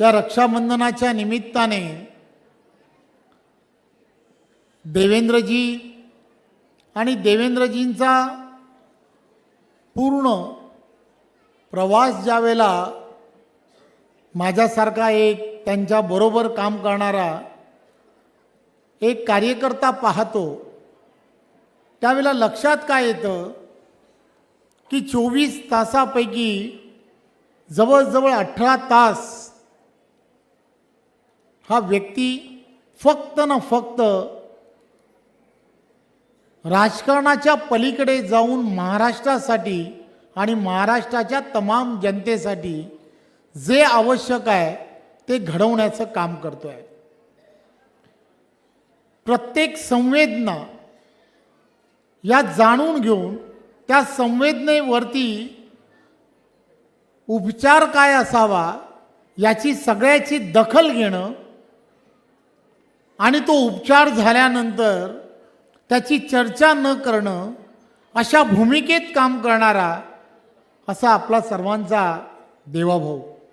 या रक्षाबंधनाच्या निमित्ताने देवेंद्रजी आणि देवेंद्रजींचा पूर्ण प्रवास ज्यावेळेला माझ्यासारखा एक त्यांच्याबरोबर काम करणारा एक कार्यकर्ता पाहतो त्यावेळेला लक्षात काय येतं की चोवीस तासापैकी जवळजवळ अठरा तास हा व्यक्ती फक्त ना फक्त राजकारणाच्या पलीकडे जाऊन महाराष्ट्रासाठी आणि महाराष्ट्राच्या तमाम जनतेसाठी जे आवश्यक आहे ते घडवण्याचं काम करतो आहे प्रत्येक संवेदना या जाणून घेऊन त्या संवेदनेवरती उपचार काय असावा याची सगळ्याची दखल घेणं आणि तो उपचार झाल्यानंतर त्याची चर्चा न करणं अशा भूमिकेत काम करणारा असा आपला सर्वांचा देवाभाऊ